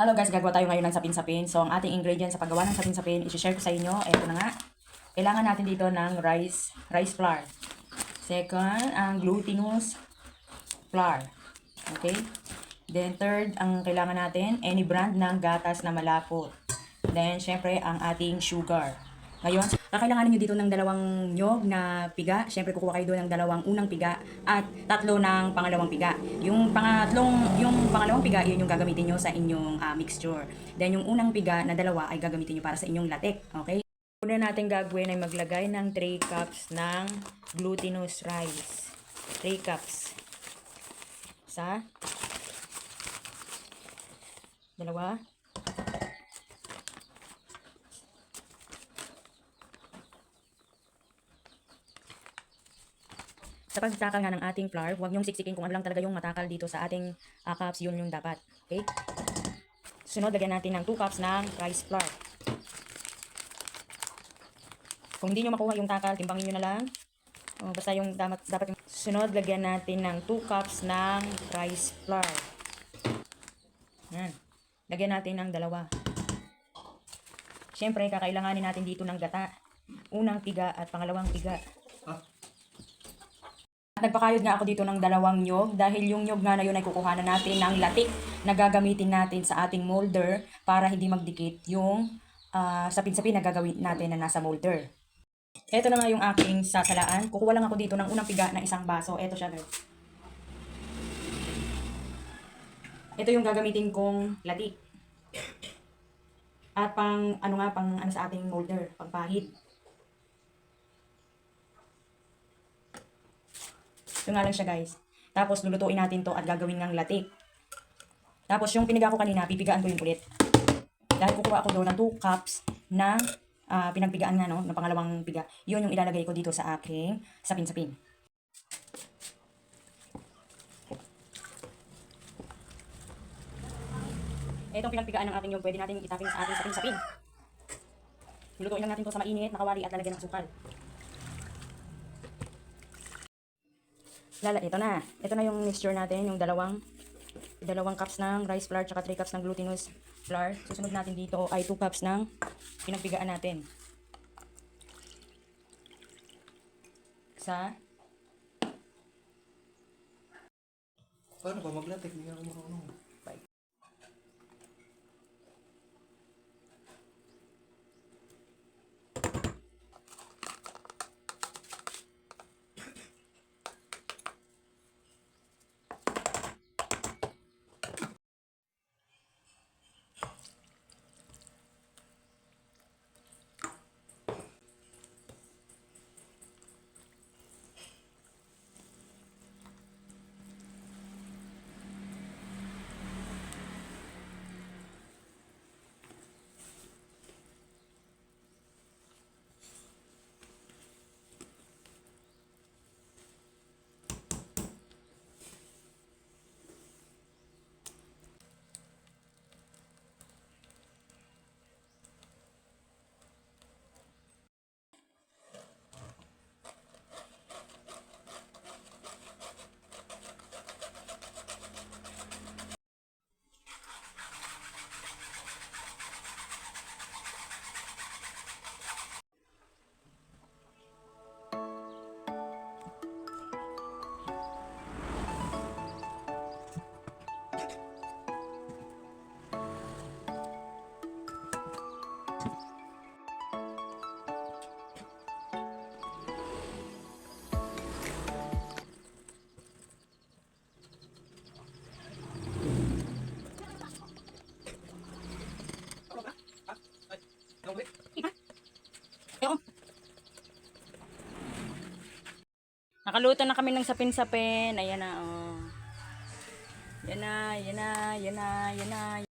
Hello guys, gagawa tayo ngayon ng sapin-sapin. So, ang ating ingredients sa paggawa ng sapin-sapin, isi-share ko sa inyo. Ito na nga. Kailangan natin dito ng rice, rice flour. Second, ang glutinous flour. Okay? Then, third, ang kailangan natin, any brand ng gatas na malapot. Then, syempre, ang ating sugar. Ngayon, kakailanganin nyo dito ng dalawang nyog na piga. Syempre, kukuha kayo doon ng dalawang unang piga at tatlo ng pangalawang piga. Yung pangatlong, yung pangalawang piga, yun yung gagamitin nyo sa inyong ah, mixture. Then, yung unang piga na dalawa ay gagamitin nyo para sa inyong latek. Okay? Una natin gagawin ay maglagay ng 3 cups ng glutinous rice. 3 cups. Sa dalawa. Sa pagtakal nga ng ating flour, huwag niyong siksikin kung ano lang talaga yung matakal dito sa ating ah, cups, yun yung dapat. Okay? Sunod, lagyan natin ng 2 cups ng rice flour. Kung hindi nyo makuha yung takal, timbangin nyo na lang. O, basta yung dapat, dapat yung... Sunod, lagyan natin ng 2 cups ng rice flour. Yan. Lagyan natin ng dalawa. Siyempre, kakailanganin natin dito ng gata. Unang piga at pangalawang piga. Nagpakayod nga ako dito ng dalawang nyog dahil yung nyog nga na yun ay kukuhanan natin ng latik na gagamitin natin sa ating molder para hindi magdikit yung ah, sapin-sapin na gagawin natin na nasa molder. Ito na nga yung aking sasalaan. Kukuha lang ako dito ng unang piga na isang baso. Ito siya guys. Ito yung gagamitin kong latik. At pang ano nga pang ano sa ating molder, pang Ito nga lang siya guys. Tapos lulutuin natin to at gagawin ng latik. Tapos yung piniga ko kanina, pipigaan ko yun ulit. Dahil kukuha ako doon ng 2 cups na ah, pinagpigaan nga no, ng pangalawang piga. Yun yung ilalagay ko dito sa aking sapin-sapin. Itong pinagpigaan ng ating yung pwede natin itapin sa ating sapin-sapin. Lulutuin lang natin to sa mainit, nakawali at lalagyan ng sukal. Lala, ito na. Ito na yung mixture natin, yung dalawang dalawang cups ng rice flour tsaka 3 cups ng glutinous flour. Susunod natin dito ay 2 cups ng pinagpigaan natin. Sa Paano ba maglatek? Hindi ako marunong. Nakaluto na kami ng sapin-sapin. Ayan na, oh. Yan na, yan na, yan na, yan na.